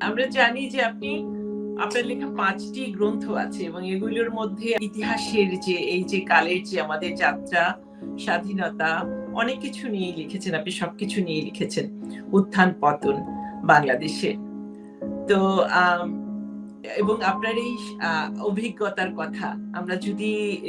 আমরা জানি যে আপনি আপনার লেখা পাঁচটি গ্রন্থ আছে এবং এগুলোর মধ্যে ইতিহাসের যে এই যে কালের যে আমাদের যাত্রা স্বাধীনতা অনেক কিছু নিয়ে লিখেছেন আপনি সবকিছু নিয়ে লিখেছেন। উত্থান পতন বাংলাদেশে। তো আম, এবং আপনার এই অভিজ্ঞতার কথা আমরা যদি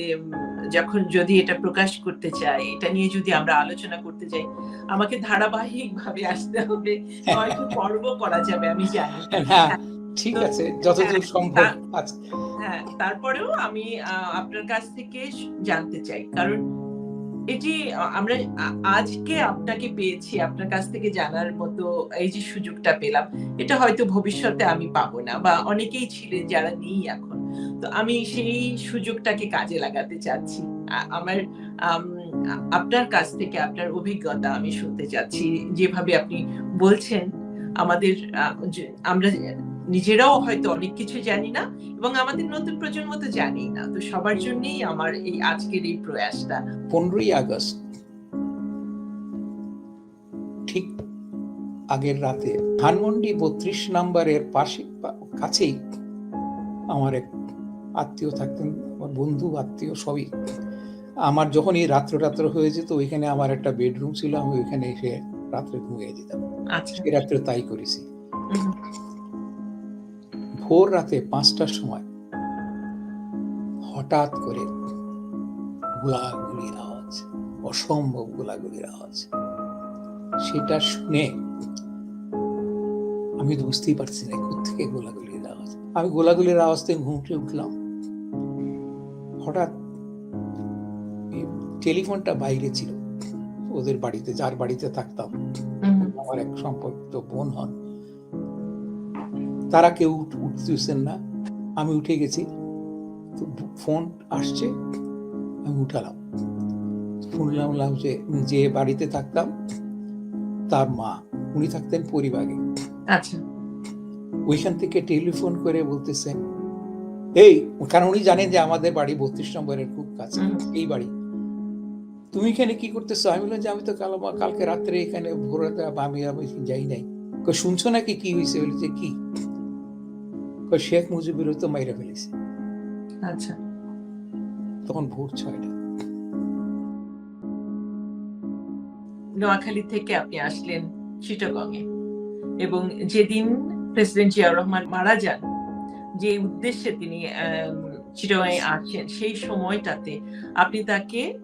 যখন যদি এটা প্রকাশ করতে চাই এটা নিয়ে যদি আমরা আলোচনা করতে যাই আমাকে ধারাবাহিক ভাবে আসতে হবে। হয়তো পর্ব করা যাবে আমি জানি। না ঠিক আছে যতদূর সম্ভব হ্যাঁ তারপরেও আমি আপনার কাছ থেকে জানতে চাই। কারণ এটি আমরা আজকে আপনাকে পেয়েছি, আপনার কাছ থেকে জানার মতো এই যে সুযোগটা পেলাম, এটা হয়তো ভবিষ্যতে আমি পাবো না বা অনেকেই ছিলেন যারা নেই এখন। তো আমি সেই সুযোগটাকে কাজে লাগাতে চাচ্ছি। আমার আপনার কাছ থেকে আপনার অভিজ্ঞতা আমি শুনতে চাচ্ছি। যেভাবে আপনি বলছেন, আমাদের আমরা নিজেরাও হয়তো অনেক কিছু জানি না এবং আমাদের নতুন প্রজন্ম তো জানি না। তো সবার জন্যই আমার এই আজকের এই প্রয়াসটা। পনেরোই আগস্ট ঠিক আগের রাতে ধানমন্ডি বত্রিশ নাম্বারের পাশে কাছেই আমার এক আত্মীয় থাকতেন আমার বন্ধু আত্মীয় সবই। আমার যখন এই রাত্র রাত্র হয়ে যেত ওইখানে আমার একটা বেডরুম ছিল আমি ওইখানে এসে রাত্রে ঘুমিয়ে যেতাম। আজকে রাত্রে তাই করেছি। ভোর রাতে পাঁচটার সময় হঠাৎ করে গোলাগুলির আওয়াজ অসম্ভব গোলাগুলির আওয়াজ। সেটা শুনে আমি তো বুঝতেই পারছি না থেকে গোলাগুলির আওয়াজ। আমি গোলাগুলির আওয়াজ থেকে ঘুমটে উঠলাম। হঠাৎ টেলিফোনটা বাইরে ছিল। ওদের বাড়িতে যার বাড়িতে থাকতাম। আমার এক সম্পর্কিত বোন হন। তারা কেউ উঠ- উঠতেছেন না। আমি উঠে গেছি। তো ফোন আসছে আমি উঠালাম। শুনলাম যে যে বাড়িতে থাকতাম তার মা। উনি থাকতেন পরিবারে। আচ্ছা। ওইখান থেকে টেলিফোন করে বলতেছেন এই কারণ উনি জানেন যে আমাদের বাড়ি বত্রিশ নম্বরের খুব কাছে এই বাড়ি। তুমি এখানে কি করতেছো? আমি বললাম যে আমি তো কাল কালকে রাত্রে এখানে ভোর আমি আমি যাই নাই। শুনছো নাকি কি হয়েছে বলেছে কি? কই শেখ মুজিবুর তো মাইরা ফেলেছে। আচ্ছা। তখন ভোর ছয়টা নোয়াখালী থেকে আপনি আসলেন চিটাগংয়ে এবং যেদিন প্রেসিডেন্ট জিয়াউর রহমান মারা যান যে উদ্দেশ্যে তিনি চিটাগংয়ে আসেন সেই সময়টাতে আপনি তাকে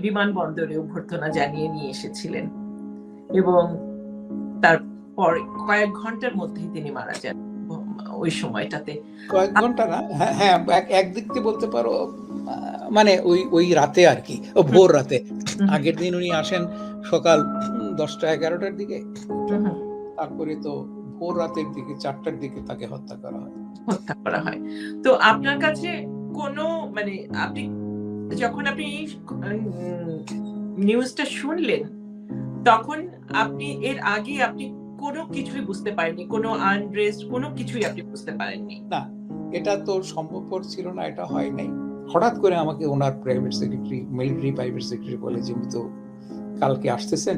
বিমানবন্দরে অভ্যর্থনা জানিয়ে নিয়ে এসেছিলেন এবং তারপর কয়েক ঘণ্টার মধ্যেই তিনি মারা যান। ওই সময়টাতে। কয়েক ঘণ্টা না? হ্যাঁ হ্যাঁ একদিক থেকে বলতে পারো মানে ওই ওই রাতে আর কি ও ভোর রাতে। আগের দিন উনি আসেন সকাল দশটা এগারোটার দিকে। তারপরে তো ভোর রাতের দিকে চারটার দিকে তাকে হত্যা করা হয়। হত্যা করা হয়। তো আপনার কাছে কোনো মানে আপনি যখন আপনি নিউজটা শুনলেন তখন আপনি এর আগে আপনি কোনো কিছুই বুঝতে পারেননি কোনো আনরেস্ট কোনো কিছুই আপনি বুঝতে পারেননি। না এটা তো সম্ভবপর ছিল না এটা হয় নাই। হঠাৎ করে আমাকে ওনার private secretary military private secretary বলে যে তো কালকে আসতেছেন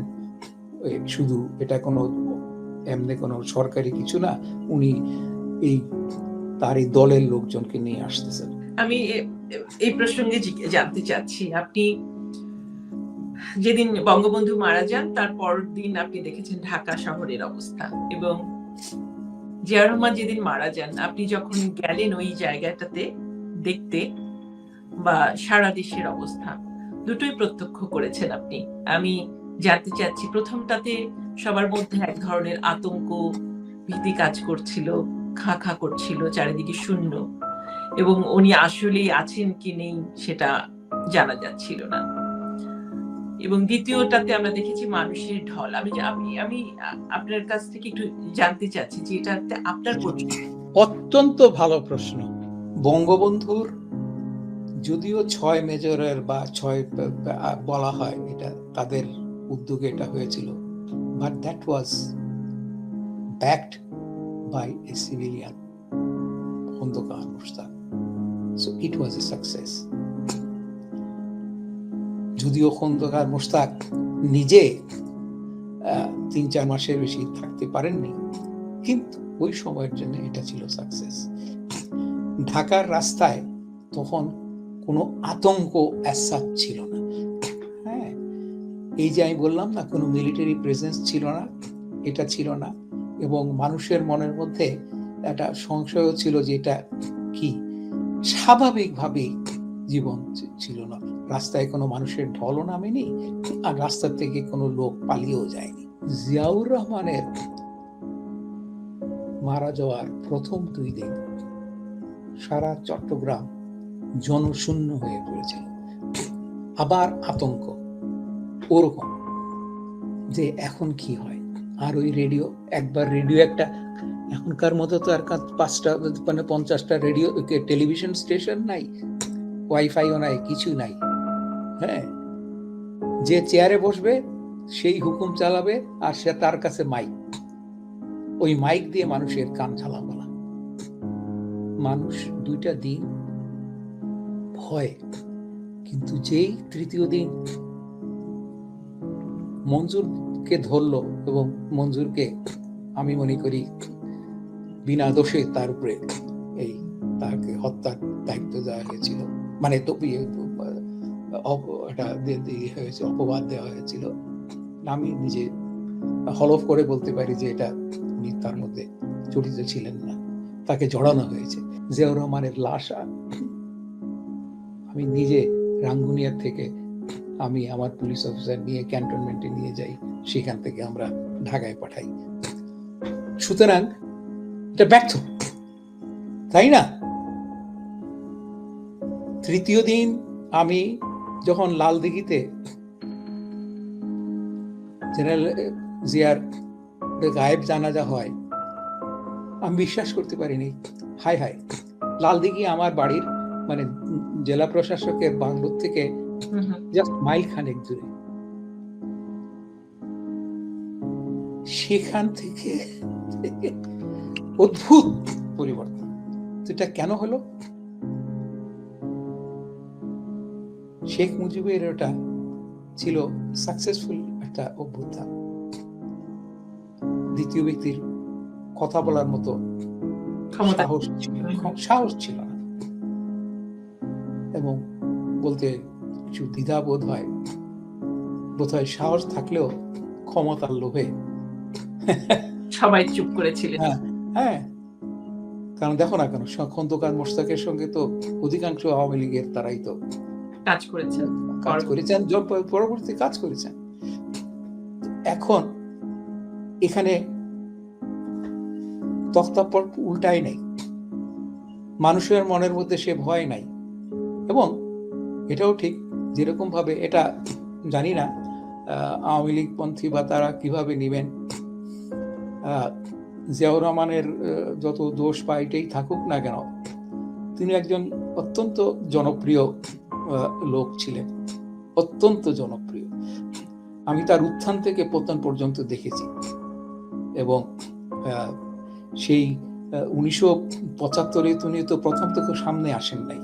শুধু এটা কোনো এমনি কোনো সরকারি কিছু না উনি এই তার এই দলের লোকজনকে নিয়ে আসতেছেন। আমি এই প্রসঙ্গে জানতে চাচ্ছি আপনি যেদিন বঙ্গবন্ধু মারা যান, তার পরের দিন আপনি দেখেছেন ঢাকা শহরের অবস্থা এবং জিয়া রহমান যেদিন মারা যান, আপনি যখন গেলেন ওই জায়গাটাতে দেখতে বা সারা দেশের অবস্থা, দুটোই প্রত্যক্ষ করেছেন আপনি। আমি জানতে চাচ্ছি, প্রথমটাতে সবার মধ্যে এক ধরনের আতঙ্ক, ভীতি কাজ করছিল, খা খা করছিল, চারিদিকে শূন্য এবং উনি আসলেই আছেন কি নেই সেটা জানা যাচ্ছিল না। এবং দ্বিতীয়টাতে আমরা দেখেছি মানুষের ঢল। আমি আমি আমি আপনার কাছ থেকে একটু জানতে চাচ্ছি যে এটাতে আপনার অত্যন্ত ভালো প্রশ্ন। বঙ্গবন্ধুর যদিও ছয় মেজরের বা ছয় বলা হয় এটা তাদের উদ্যোগে এটা হয়েছিল but that was backed by a civilian Khondaker Mushtaq so it was a success যদিও খন্দকার মুশতাক নিজে তিন চার মাসের বেশি থাকতে পারেননি, কিন্তু ওই সময়ের জন্য এটা ছিল সাকসেস ঢাকার রাস্তায় তখন কোনো আতঙ্ক অ্যাসাপ ছিল না। হ্যাঁ এই যে আমি বললাম না, কোনো মিলিটারি প্রেজেন্স ছিল না, এটা ছিল না, এবং মানুষের মনের মধ্যে একটা সংশয়ও ছিল যে এটা কি? স্বাভাবিকভাবেই জীবন ছিল না। রাস্তায় কোনো মানুষের ঢলও নামেনি আর রাস্তা থেকে কোনো লোক পালিয়েও যায়নি। জিয়াউর রহমানের মারা যাওয়ার প্রথম দুই দিন সারা চট্টগ্রাম জনশূন্য হয়ে পড়েছিল। আবার আতঙ্ক ওরকম যে এখন কি হয়? আর ওই রেডিও, একবার রেডিও একটা, এখনকার মতো তো আর পাঁচটা মানে পঞ্চাশটা রেডিও টেলিভিশন স্টেশন নাই। ওয়াইফাইও নাই, কিছু নাই। হ্যাঁ যে চেয়ারে বসবে, সেই হুকুম চালাবে, আর সে তার কাছে মাইক ওই মাইক দিয়ে মানুষের কান ঝালাপালা মানুষ দুইটা দিন ভয়, কিন্তু যেই তৃতীয় দিন মঞ্জুরকে ধরলো এবং মঞ্জুরকে আমি মনে করি বিনা দোষে তার উপরে এই তাকে হত্যার দায়িত্ব দেওয়া হয়েছিল। মানে ইয়ে, এটা দিয়ে হয়েছে অপবাদ দেওয়া হয়েছিল। আমি নিজে হলফ করে বলতে পারি যে এটা উনি তার মধ্যে জড়িত ছিলেন না। তাকে জড়ানো হয়েছে। জিয়াউর রহমানের লাশ আমি নিজে রাঙ্গুনিয়ার থেকে আমি আমার পুলিশ অফিসার নিয়ে ক্যান্টনমেন্টে নিয়ে যাই সেখান থেকে আমরা ঢাকায় পাঠাই। সুতরাং এটা ব্যর্থ তাই না? তৃতীয় দিন আমি যখন লালদিঘিতে জেনারেল জিয়ার গায়েব জানাজা হয় আমি বিশ্বাস করতে পারিনি। হাই হাই লালদিঘি আমার বাড়ির মানে জেলা প্রশাসকের বাংলোর থেকে। জাস্ট মাইল খানেক দূরে। সেখান থেকে অদ্ভুত পরিবর্তন। এটা কেন হলো? শেখ মুজিবের ওটা ছিল সাকসেসফুল একটা অভ্যুত্থান। দ্বিতীয় ব্যক্তির কথা বলার মতো সাহস ছিল। সাহস ছিল না। এবং বলতে কিছু দ্বিধা বোধ হয়। বোধ হয় সাহস থাকলেও ক্ষমতার লোভে। সবাই চুপ করেছিলেন হ্যাঁ হ্যাঁ। কারণ দেখো না কেন খন্দকার মোশতাকের সঙ্গে তো অধিকাংশ আওয়ামী লীগের তারাই তো। কাজ করেছেন কাজ করেছেন পরবর্তী কাজ করেছেন। এখন এখানে তক্তাপট উল্টাই নাই। মানুষের মনের মধ্যে সে ভয় নাই। এবং এটাও ঠিক যেরকম ভাবে এটা জানি না আওয়ামী লীগ পন্থী বা তারা কীভাবে নেবেন। আহ, জিয়াউর রহমানের যত দোষ বা এটাই থাকুক না কেন তিনি একজন অত্যন্ত জনপ্রিয় লোক ছিলেন। অত্যন্ত জনপ্রিয়। আমি তার উত্থান থেকে পতন পর্যন্ত দেখেছি। এবং সেই উনিশশো পঁচাত্তরে তিনি তো প্রথম থেকে সামনে আসেন নাই।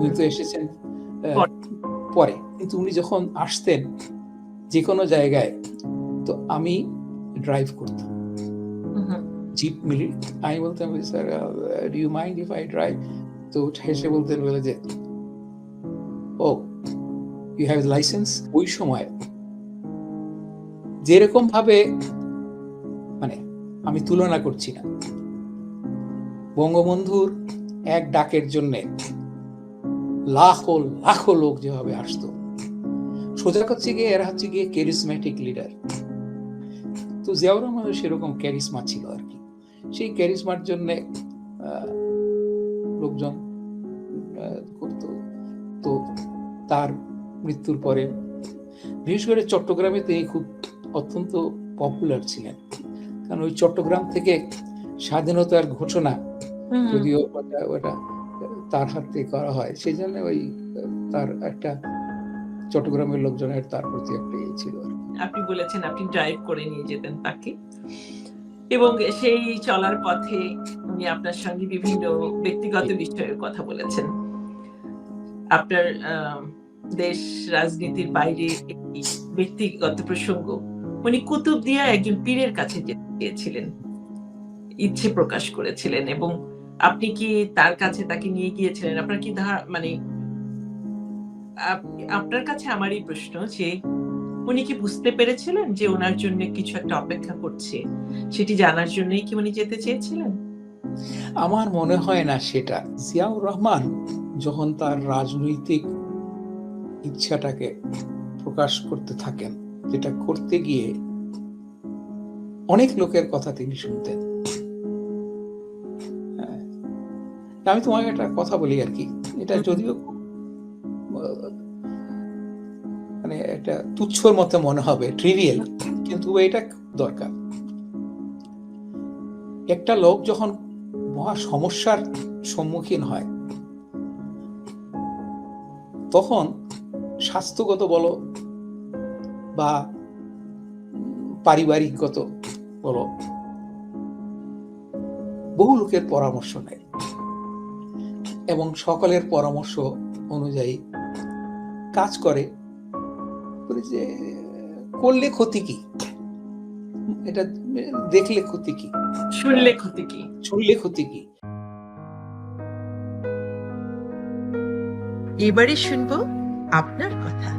উনি তো এসেছেন পরে। কিন্তু উনি যখন আসতেন যে কোনো জায়গায় তো আমি ড্রাইভ করতাম। জিপ মিলি আমি বলতাম sir do you mind if I drive তো হেসে বলতেন বলে যে ও ইউ হ্যাভ লাইসেন্স ওই সময় যেরকম ভাবে মানে আমি তুলনা করছি না। বঙ্গবন্ধুর এক ডাকের জন্যে লাখো লাখো লোক যেভাবে আসতো। সোজা করছে গিয়ে, এরা হচ্ছে গিয়ে ক্যারিসম্যাটিক লিডার তো জিয়াউর রহমানের সেরকম ক্যারিসমা ছিল আর কি। সেই ক্যারিসমার জন্য লোকজন করতো। তো তার মৃত্যুর পরে। বিশেষ করে চট্টগ্রামে তিনি খুব অত্যন্ত পপুলার ছিলেন। কারণ ওই চট্টগ্রাম থেকে স্বাধীনতার ঘোষণা। যদিও ওটা তার হাত থেকে করা হয় সেই জন্য ওই তার একটা চট্টগ্রামের লোকজনের তার প্রতি একটা ইয়ে ছিল আপনি বলেছেন আপনি ড্রাইভ করে নিয়ে যেতেন তাকে। এবং সেই চলার পথে উনি আপনার সঙ্গে বিভিন্ন ব্যক্তিগত বিষয়ে কথা বলেছেন। আপনার দেশ, রাজনীতির বাইরে একটি ব্যক্তিগত প্রসঙ্গ। উনি কুতুবদিয়া একজন পীরের কাছে যেতে চেয়েছিলেন ইচ্ছে প্রকাশ করেছিলেন এবং আপনি কি তার কাছে তাকে নিয়ে গিয়েছিলেন? আপনার কি মানে আপনার কাছে আমারই প্রশ্ন যে, উনি কি বুঝতে পেরেছিলেন যে ওনার জন্য কিছু একটা অপেক্ষা করছে? সেটি জানার জন্যই কি উনি যেতে চেয়েছিলেন? আমার মনে হয় না সেটা। জিয়াউর রহমান যখন তার রাজনৈতিক ইচ্ছাটাকে প্রকাশ করতে থাকেন যেটা করতে গিয়ে অনেক লোকের কথা তিনি শুনতেন। হ্যাঁ। আমি তোমাকে একটা কথা বলি আর কি। এটা যদিও মানে একটা তুচ্ছর মতো মনে হবে ট্রিভিয়াল কিন্তু এটা দরকার। একটা লোক যখন মহা সমস্যার সম্মুখীন হয় তখন স্বাস্থ্যগত বলো বা পারিবারিকগত বলো বহু লোকের পরামর্শ নেয়। এবং সকলের পরামর্শ অনুযায়ী কাজ করে। যে করলে ক্ষতি কি? এটা দেখলে ক্ষতি কি? শুনলে ক্ষতি কি? শুনলে ক্ষতি কি? এবারে শুনব। আপনার কথা।